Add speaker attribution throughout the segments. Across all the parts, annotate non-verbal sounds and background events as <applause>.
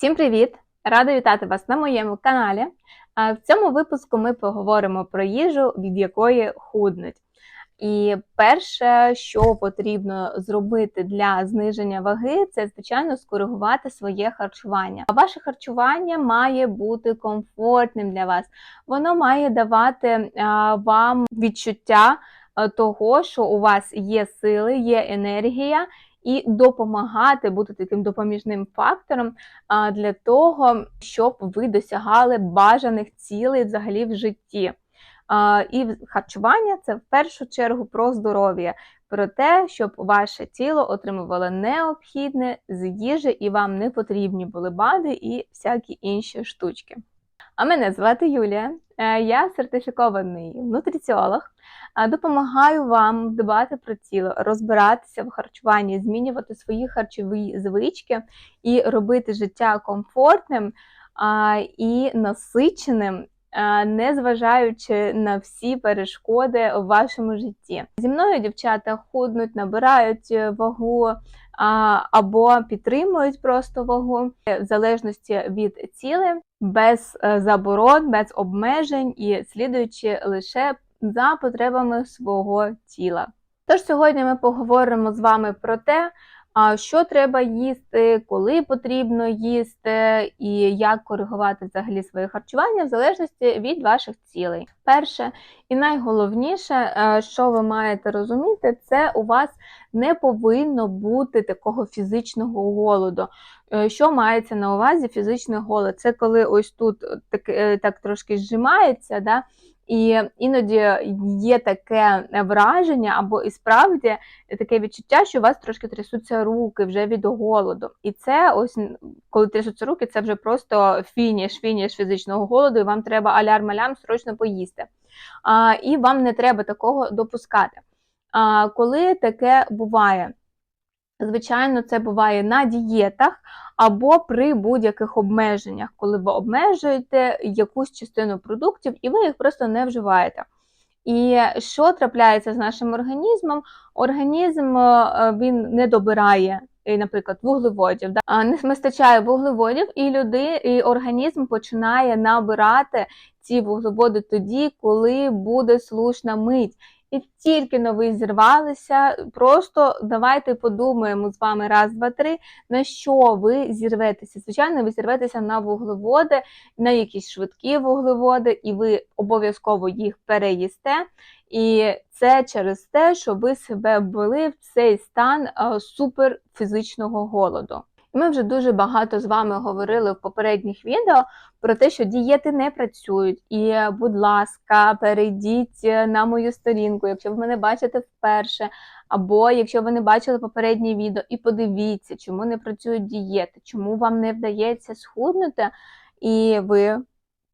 Speaker 1: Всім привіт! Рада вітати вас на моєму каналі. В цьому випуску ми поговоримо про їжу, від якої худнуть. І перше, що потрібно зробити для зниження ваги, це звичайно скоригувати своє харчування. А ваше харчування має бути комфортним для вас. Воно має давати вам відчуття того, що у вас є сили, є енергія. І допомагати бути таким допоміжним фактором для того, щоб ви досягали бажаних цілей взагалі в житті. І харчування це в першу чергу про здоров'я, про те, щоб ваше тіло отримувало необхідне з їжі, і вам не потрібні були БАДи і всякі інші штучки. А мене звати Юлія, я сертифікований нутриціолог. Е, Допомагаю вам дбати про тіло, розбиратися в харчуванні, змінювати свої харчові звички і робити життя комфортним і насиченим, незважаючи на всі перешкоди в вашому житті. Зі мною дівчата худнуть, набирають е, вагу або підтримують просто вагу в залежності від цілей, без е, заборон, без обмежень і слідуючи лише за потребами свого тіла. Тож сьогодні ми поговоримо з вами про те, що треба їсти, коли потрібно їсти, і як коригувати взагалі своє харчування в залежності від ваших цілей. Перше і найголовніше, е, що ви маєте розуміти, це у вас не повинно бути такого фізичного голоду. Е, Що мається на увазі фізичний голод? Це коли ось тут так, е, так трошки зжимається, да? І іноді є таке враження, або і справді таке відчуття, що у вас трошки трясуться руки вже від голоду. І це ось коли трясуться руки, це вже просто фініш, фініш фізичного голоду, і вам треба алярм-алярм срочно поїсти. А, І вам не треба такого допускати. А, Коли таке буває? Звичайно, це буває на дієтах або при будь-яких обмеженнях, коли ви обмежуєте якусь частину продуктів і ви їх просто не вживаєте. І що трапляється з нашим організмом? Організм е, він не добирає, е, наприклад, вуглеводів, да? не вистачає вуглеводів, і люди, і організм починає набирати ці вуглеводи тоді, коли буде слушна мить. І тільки но ви зірвалися, просто давайте подумаємо з вами раз, два, три, на що ви зірветеся. Звичайно, ви зірветеся на вуглеводи, на якісь швидкі вуглеводи, і ви обов'язково їх переїсте. І це через те, що ви себе ввели в цей стан суперфізичного голоду. І ми вже дуже багато з вами говорили в попередніх відео про те, що дієти не працюють. І, будь ласка, перейдіть на мою сторінку, якщо ви мене бачите вперше, або якщо ви не бачили попереднє відео, і подивіться, чому не працюють дієти, чому вам не вдається схуднути, і ви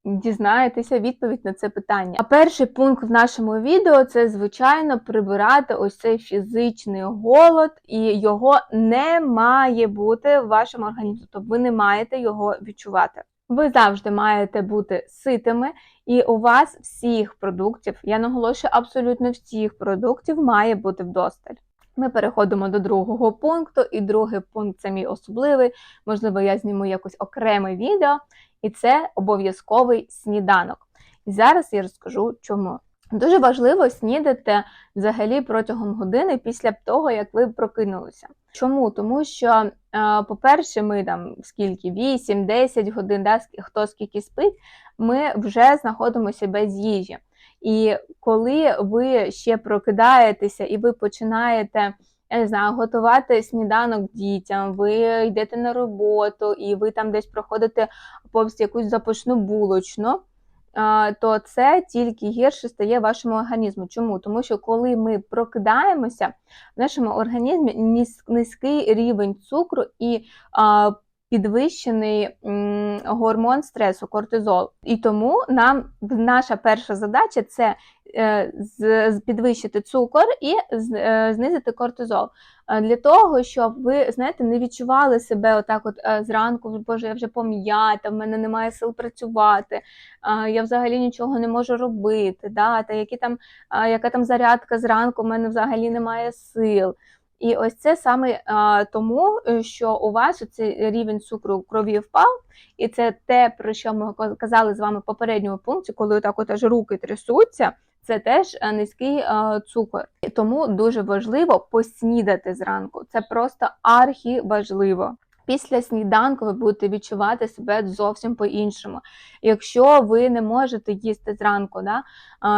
Speaker 1: дізнаєтеся відповідь на це питання. А перший пункт в нашому відео це, звичайно, прибирати ось цей фізичний голод, і його не має бути в вашому організмі, тобто ви не маєте його відчувати. Ви завжди маєте бути ситими, і у вас всіх продуктів, я наголошую, абсолютно всіх продуктів має бути вдосталь. Ми переходимо до другого пункту, і другий пункт це мій особливий. Можливо, я зніму якось окреме відео, і це обов'язковий сніданок. І зараз я розкажу, чому. Дуже важливо снідати взагалі протягом години після того, як ви прокинулися. Чому? Тому що, по-перше, ми там скільки 8-10 годин, да, хто скільки спить, ми вже знаходимося без їжі. І коли ви ще прокидаєтеся і ви починаєте я не знаю, готувати сніданок дітям, ви йдете на роботу і ви там десь проходите повз якусь запашну булочну, то це тільки гірше стає вашому організму. Чому? Тому що коли ми прокидаємося, в нашому організмі низький рівень цукру і підвищений гормон стресу, кортизол. І тому нам наша перша задача це е, підвищити цукор і е, знизити кортизол. Для того, щоб ви, знаєте, не відчували себе отак от е, зранку, боже, я вже пом'ята, в мене немає сил працювати, я взагалі нічого не можу робити. да, та які там, Яка там зарядка зранку, в мене взагалі немає сил. І ось це саме а, тому, е, що у вас цей рівень цукру в крові впав, і це те, про що ми ка- казали з вами в попередньому пункті, коли так от аж руки трясуться. Це теж е, низький а, цукор. Тому дуже важливо поснідати зранку. Це просто архіважливо. Після сніданку ви будете відчувати себе зовсім по-іншому. Якщо ви не можете їсти зранку, да,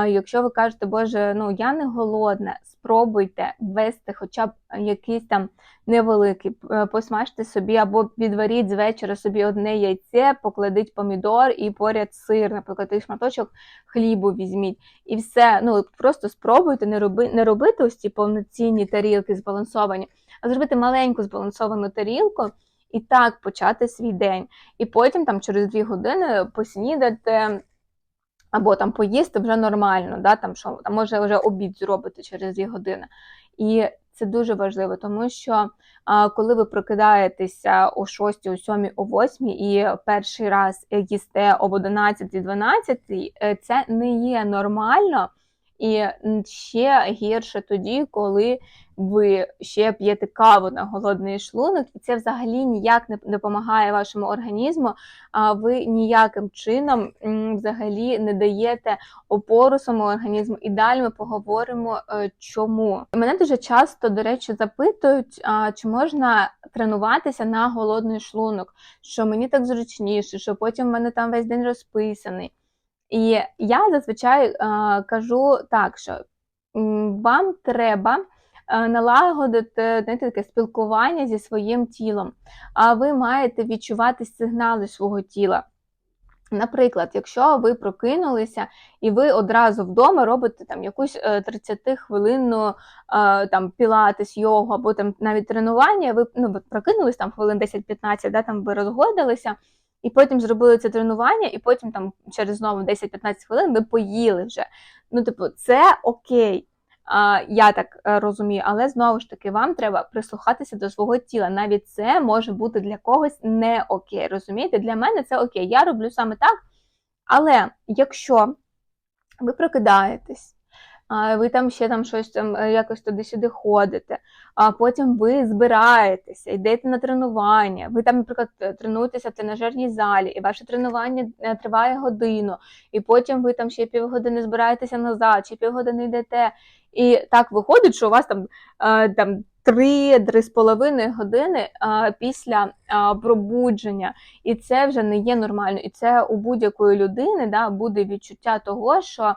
Speaker 1: якщо ви кажете, Боже, ну я не голодна, спробуйте ввести хоча б якийсь там невеликий, е, посмажте собі або відваріть з вечора собі одне яйце, покладіть помідор і поряд сир, наприклад, і шматочок хлібу візьміть. І все, ну просто спробуйте не, роби, не робити ось ці повноцінні тарілки збалансовані, а зробити маленьку збалансовану тарілку і так почати свій день. І потім там через дві години поснідати. Або там поїсти вже нормально, да, там що там може вже обід зробити через дві години. І це дуже важливо, тому що а, коли ви прокидаєтеся о 6, о 7, о 8 і перший раз їсте об 11, 12, е, це не є нормально. І ще гірше тоді, коли ви ще п'єте каву на голодний шлунок, і це взагалі ніяк не допомагає вашому організму, а ви ніяким чином взагалі не даєте опору своєму організму. І далі ми поговоримо, е, чому. Мене дуже часто, до речі, запитують, чи можна тренуватися на голодний шлунок, що мені так зручніше, що потім в мене там весь день розписаний. І я зазвичай а, кажу так, що вам треба е, налагодити знаєте, таке спілкування зі своїм тілом, а ви маєте відчувати сигнали свого тіла. Наприклад, якщо ви прокинулися і ви одразу вдома робите там якусь 30-хвилинну там пілатес, йогу або там навіть тренування, ви ну, прокинулись там хвилин 10-15, да, там ви розгойдалися, і потім зробили це тренування, і потім там через знову 10-15 хвилин ви поїли вже. Ну, типу, це окей. А, Я так е, розумію, але знову ж таки, вам треба прислухатися до свого тіла. Навіть це може бути для когось не окей. Розумієте? Для мене це окей. Я роблю саме так. Але якщо ви прокидаєтесь, ви там ще там щось там е, якось туди-сюди ходите, а потім ви збираєтеся, йдете на тренування, ви там, наприклад, тренуєтеся в тренажерній залі, і ваше тренування е, триває годину, і потім ви там ще півгодини збираєтеся назад, чи півгодини йдете. І так виходить, що у вас там, е, там 3-3,5 години е, після е, пробудження, і це вже не є нормально. І це у будь-якої людини да, буде відчуття того, що е,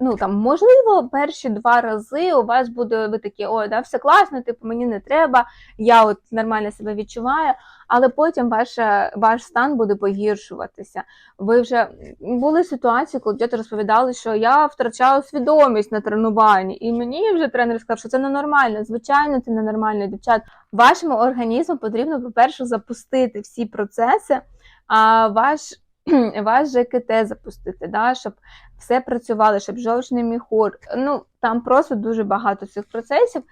Speaker 1: ну там можливо перші два рази у вас буде ви такі, ой, да, все класно, типу мені не треба, я от нормально себе відчуваю, але потім ваш, ваш стан буде погіршуватися. Ви вже були ситуації, коли дівчата розповідали, що я втрачаю свідомість на тренуванні, і мені вже тренер сказав, що це ненормально. Звичайно, це ненормально, дівчат. Вашому організму потрібно, по-перше, запустити всі процеси, а ваш <clears throat> ваш ЖКТ запустити, да, щоб все працювало, щоб жовчний міхур. Ну там просто дуже багато цих процесів.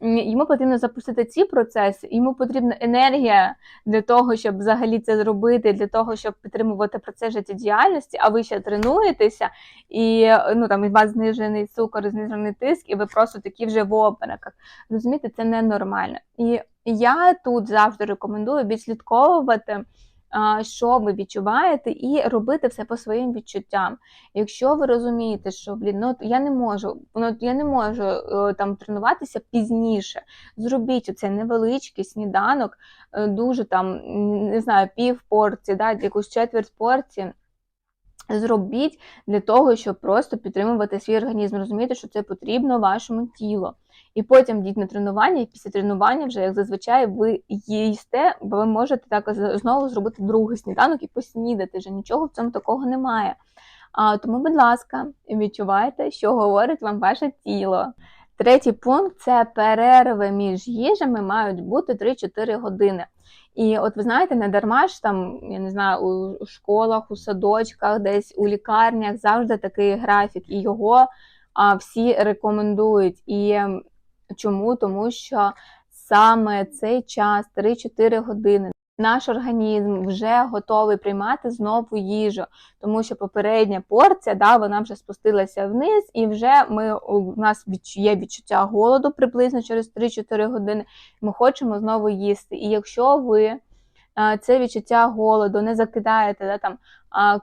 Speaker 1: Йому потрібно запустити ці процеси, йому потрібна енергія для того, щоб взагалі це зробити, для того, щоб підтримувати процес життєдіяльності, а ви ще тренуєтеся, і ну там у вас знижений цукор, знижений тиск, і ви просто такі вже в обмороках. Розумієте, це ненормально. І я тут завжди рекомендую відслідковувати що ви відчуваєте, і робити все по своїм відчуттям. Якщо ви розумієте, що блін, ну я не можу, ну я не можу е, там тренуватися пізніше, зробіть оцей невеличкий сніданок, е, дуже там не знаю, пів порції, да, якусь четверть порції. Зробіть для того, щоб просто підтримувати свій організм, розумієте, що це потрібно вашому тілу. І потім йдіть на тренування, і після тренування, вже як зазвичай, ви їсте, бо ви можете так знову зробити другий сніданок і поснідати. Вже нічого в цьому такого немає. А, Тому, будь ласка, відчувайте, що говорить вам ваше тіло. Третій пункт це перерви між їжами мають бути 3-4 години. І от ви знаєте, не дарма ж там, я не знаю, у школах, у садочках, десь у лікарнях завжди такий графік, і його а, всі рекомендують. І чому? Тому що саме цей час, 3-4 години. наш організм вже готовий приймати знову їжу, тому що попередня порція, да, вона вже спустилася вниз, і вже ми у нас є відчуття голоду приблизно через 3-4 години. Ми хочемо знову їсти. І якщо ви це відчуття голоду не закидаєте да, там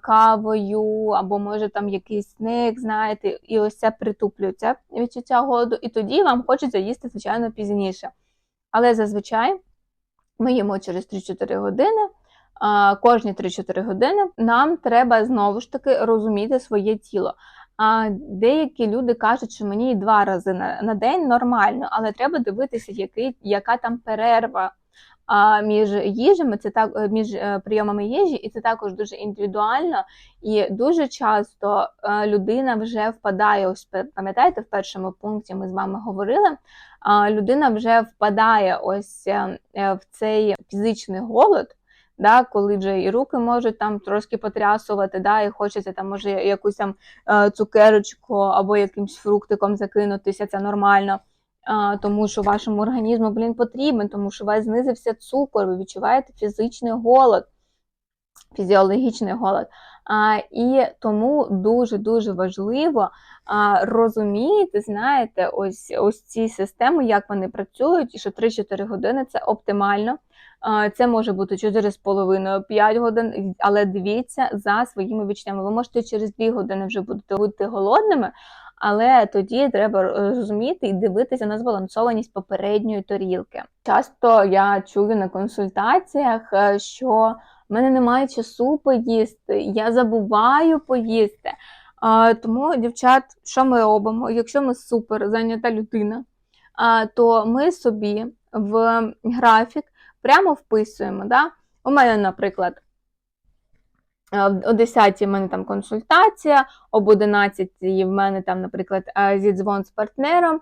Speaker 1: кавою, або може там якийсь снек, знаєте, і ось це притуплюється відчуття голоду, і тоді вам хочеться їсти, звичайно, пізніше. Але зазвичай ми їмо через 3-4 години. Кожні 3-4 години нам треба знову ж таки розуміти своє тіло. А деякі люди кажуть, що мені два рази на, день нормально, але треба дивитися, який, яка там перерва між їжами, це так е, між е, прийомами їжі, і це також дуже індивідуально. І дуже часто е, людина вже впадає. Ось пам'ятаєте, в першому пункті ми з вами говорили. Людина вже впадає ось в цей фізичний голод. Да, Коли вже і руки можуть там трошки потрясувати, да, і хочеться там, може, якусь там цукерочку або якимсь фруктиком закинутися, це нормально тому що вашому організму блін, потрібен, тому що у вас знизився цукор, ви відчуваєте фізичний голод, фізіологічний голод. А, І тому дуже-дуже важливо а, розуміти, знаєте, ось ось ці системи, як вони працюють, і що 3-4 години це оптимально. А, Це може бути 4,5-5 годин, але дивіться за своїми відчуттями. Ви можете через 2 години вже будете голодними, але тоді треба розуміти і дивитися на збалансованість попередньої торілки. Часто я чую на консультаціях, е, що в мене немає часу поїсти, я забуваю поїсти. Тому, дівчат, що ми робимо? Якщо ми супер зайнята людина, то ми собі в графік прямо вписуємо. Да? У мене, наприклад, о 10 в мене там консультація, об 11 в мене там, наприклад, зідзвон з партнером,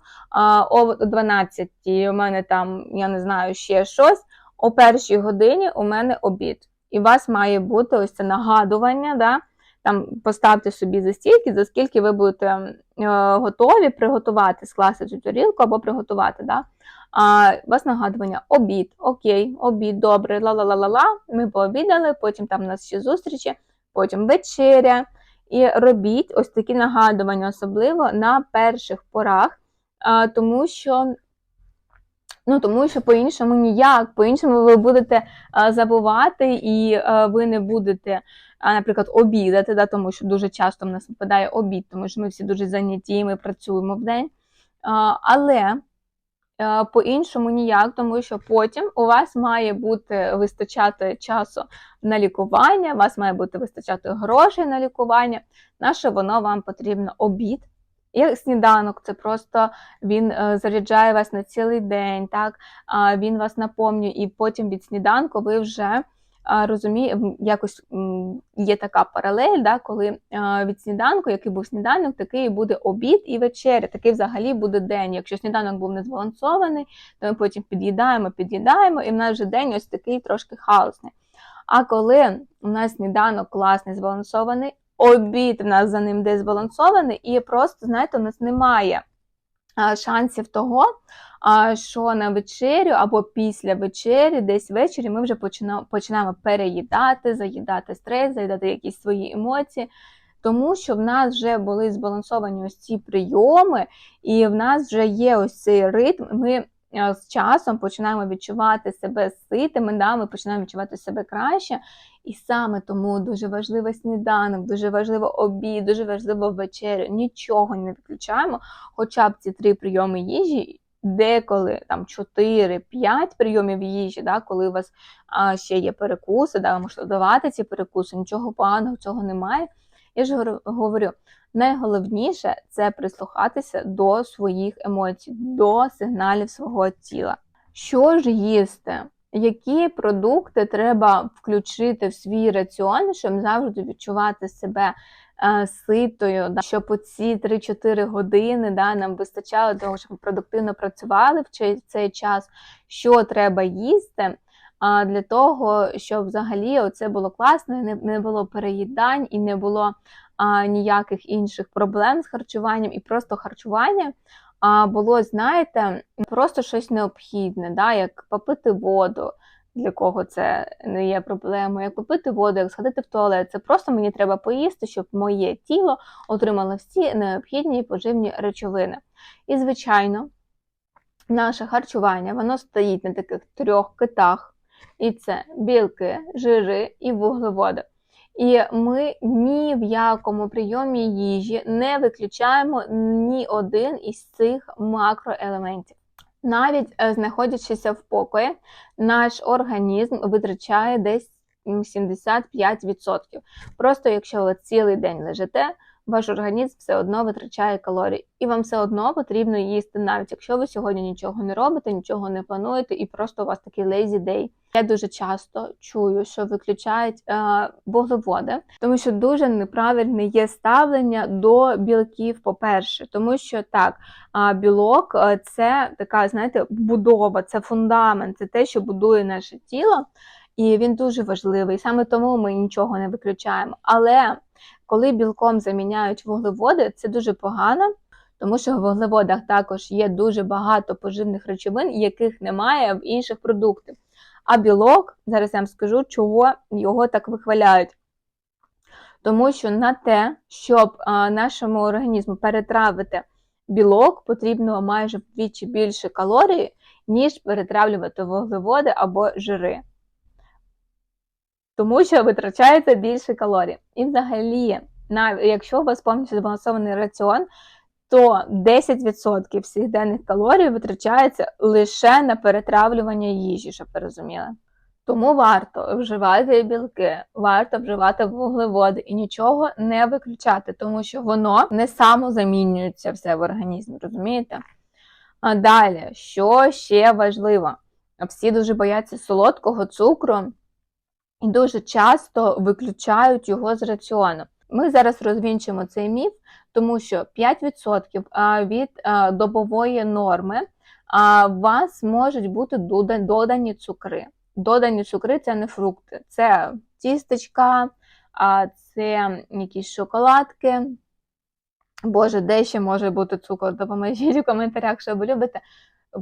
Speaker 1: о 12 у мене там, я не знаю, ще щось. О першій годині у мене обід. І у вас має бути ось це нагадування. да, там Поставте собі за стільки, за скільки ви будете е, готові приготувати, скласти цю тарілку або приготувати. Да? А, У вас нагадування, обід, окей, обід, добре, ла-ла-ла-ла-ла, ми пообідали, потім там у нас ще зустрічі, потім вечеря. І робіть ось такі нагадування, особливо на перших порах, тому що Ну, тому що по-іншому ніяк, по-іншому ви будете а, забувати, і а, ви не будете, наприклад, обідати, да, тому що дуже часто в нас випадає обід, тому що ми всі дуже зайняті, ми працюємо в день. А, але Е, по-іншому ніяк, тому що потім у вас має бути вистачати часу на лікування, у вас має бути вистачати грошей на лікування. На що воно вам потрібно обід. Як сніданок, це просто він е, заряджає вас на цілий день, так він вас наповнює, і потім від сніданку ви вже розуміє, якось є така паралель, да, коли від сніданку, який був сніданок, такий буде обід і вечеря, такий взагалі буде день. Якщо сніданок був не збалансований, то ми потім під'їдаємо, під'їдаємо, і в нас вже день ось такий трошки хаосний. А коли у нас сніданок класний, збалансований, обід у нас за ним десь збалансований, і просто, знаєте, у нас немає шансів того, що на вечерю або після вечері, десь ввечері, ми вже починаємо переїдати, заїдати стрес, заїдати якісь свої емоції. Тому що в нас вже були збалансовані ось ці прийоми, і в нас вже є ось цей ритм. Ми з часом починаємо відчувати себе ситими, да, ми починаємо відчувати себе краще. І саме тому дуже важливий сніданок, дуже важливо обід, дуже важливо вечеря. Нічого не виключаємо. Хоча б ці три прийоми їжі, деколи там 4-5 прийомів їжі, да, коли у вас а, ще є перекуси, да, можете давати ці перекуси, нічого поганого цього немає. Я ж говорю, найголовніше це прислухатися до своїх емоцій, до сигналів свого тіла. Що ж їсти? Які продукти треба включити в свій раціон, щоб завжди відчувати себе е, ситою, да, щоб у ці 3-4 години да, нам вистачало того, щоб продуктивно працювали в цей час, що треба їсти, а для того, щоб взагалі це було класно, не, не було переїдань і не було а, ніяких інших проблем з харчуванням, і просто харчування а було, знаєте, просто щось необхідне, да, як попити воду, для кого це не є проблемою, як попити воду, як сходити в туалет. Це просто мені треба поїсти, щоб моє тіло отримало всі необхідні поживні речовини. І, звичайно, наше харчування воно стоїть на таких трьох китах, і це білки, жири і вуглеводи. І ми ні в якому прийомі їжі не виключаємо ні один із цих макроелементів. Навіть е, знаходячися в покої, наш організм витрачає десь 75%. Просто якщо ви цілий день лежите, ваш організм все одно витрачає калорії, і вам все одно потрібно їсти, навіть якщо ви сьогодні нічого не робите, нічого не плануєте, і просто у вас такий lazy day. Я дуже часто чую, що виключають е, вуглеводи, тому що дуже неправильне є ставлення до білків. По-перше, тому що так, е, білок це така, знаєте, будова, це фундамент, це те, що будує наше тіло, і він дуже важливий. Саме тому ми нічого не виключаємо. Але коли білком заміняють вуглеводи, це дуже погано, тому що в вуглеводах також є дуже багато поживних речовин, яких немає в інших продуктах. А білок, зараз я вам скажу, чого його так вихваляють. Тому що на те, щоб нашому організму перетравити білок, потрібно майже вдвічі більше калорій, ніж перетравлювати вуглеводи або жири тому що витрачається більше калорій. І взагалі, якщо у вас повністю збалансований раціон, то 10% всіх денних калорій витрачається лише на перетравлювання їжі, щоб ви розуміли. Тому варто вживати білки, варто вживати вуглеводи і нічого не виключати, тому що воно не самозамінюється все в організмі, розумієте? А далі, що ще важливо? Всі дуже бояться солодкого цукру і дуже часто виключають його з раціону. Ми зараз розвінчимо цей міф, тому що 5% від добової норми у вас можуть бути додані цукри. Додані цукри це не фрукти, це тістечка, це якісь шоколадки. Боже, де ще може бути цукор? Допоможіть у коментарях, що ви любите.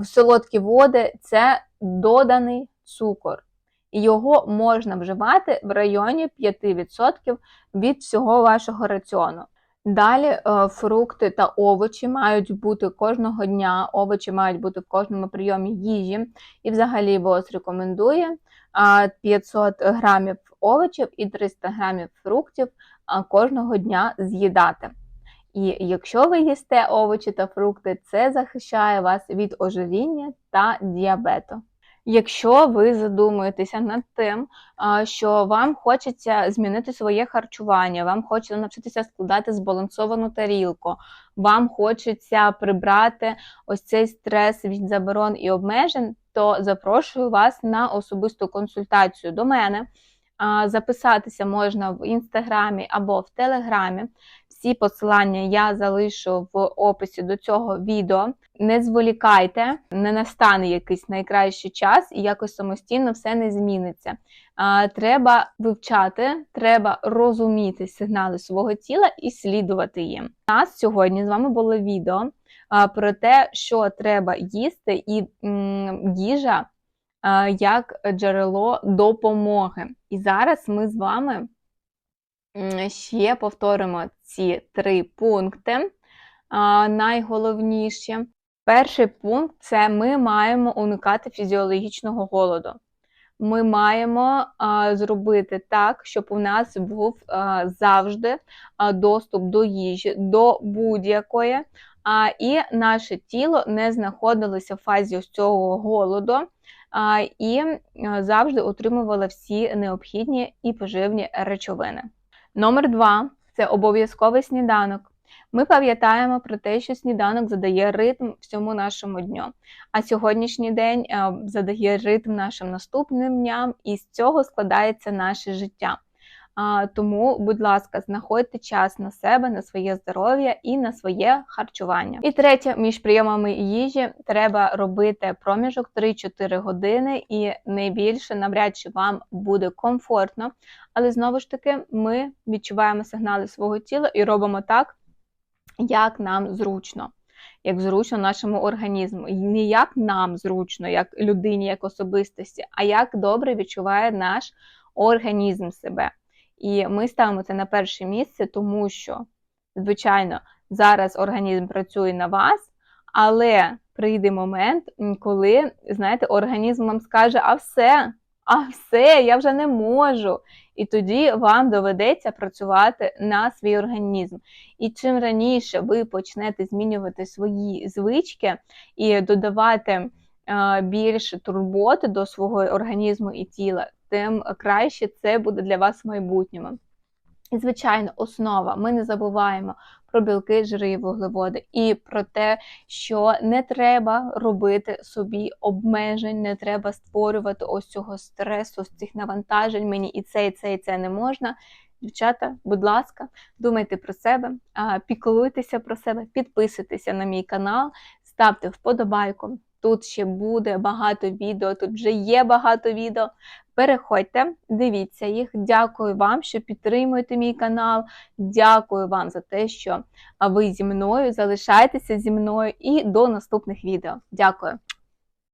Speaker 1: Солодкі води це доданий цукор його можна вживати в районі 5% від всього вашого раціону. Далі е, фрукти та овочі мають бути кожного дня, овочі мають бути в кожному прийомі їжі. І взагалі ВОЗ рекомендує 500 грамів овочів і 300 грамів фруктів кожного дня з'їдати. І якщо ви їсте овочі та фрукти, це захищає вас від ожиріння та діабету. Якщо ви задумуєтеся над тим, що вам хочеться змінити своє харчування, вам хочеться навчитися складати збалансовану тарілку, вам хочеться прибрати ось цей стрес від заборон і обмежень, то запрошую вас на особисту консультацію до мене. Записатися можна в інстаграмі або в телеграмі. Всі посилання я залишу в описі до цього відео. Не зволікайте, не настане якийсь найкращий час і якось самостійно все не зміниться. Треба вивчати, треба розуміти сигнали свого тіла і слідувати їм. У нас сьогодні з вами було відео про те, що треба їсти, і їжа як джерело допомоги. І зараз ми з вами ще повторимо ці три пункти. Найголовніші. Перший пункт це ми маємо уникати фізіологічного голоду. Ми маємо зробити так, щоб у нас був завжди доступ до їжі, до будь-якої, а, і наше тіло не знаходилося в фазі ось цього голоду і завжди отримувало всі необхідні і поживні речовини. Номер два це обов'язковий сніданок. Ми пам'ятаємо про те, що сніданок задає ритм всьому нашому дню. А сьогоднішній день е, задає ритм нашим наступним дням, і з цього складається наше життя. Тому, будь ласка, знаходьте час на себе, на своє здоров'я і на своє харчування. І третє, між прийомами їжі треба робити проміжок 3-4 години, і найбільше навряд чи вам буде комфортно. Але знову ж таки, ми відчуваємо сигнали свого тіла і робимо так, як нам зручно. як зручно нашому організму. І не як нам зручно, як людині, як особистості, а як добре відчуває наш організм себе. І ми ставимо це на перше місце, тому що, звичайно, зараз організм працює на вас, але прийде момент, коли, знаєте, організм вам скаже, а все, а все, я вже не можу. І тоді вам доведеться працювати на свій організм. І чим раніше ви почнете змінювати свої звички і додавати е, більше турботи до свого організму і тіла, тим краще це буде для вас в майбутньому. І, звичайно, основа. Ми не забуваємо про білки, жири і вуглеводи, і про те, що не треба робити собі обмежень, не треба створювати ось цього стресу, цих навантажень. Мені і це, і це, і це не можна. Дівчата, будь ласка, думайте про себе, піклуйтеся про себе, підписуйтеся на мій канал, ставте вподобайку. Тут ще буде багато відео, тут вже є багато відео. Переходьте, дивіться їх. Дякую вам, що підтримуєте мій канал. Дякую вам за те, що ви зі мною залишаєтеся зі мною і до наступних відео. Дякую!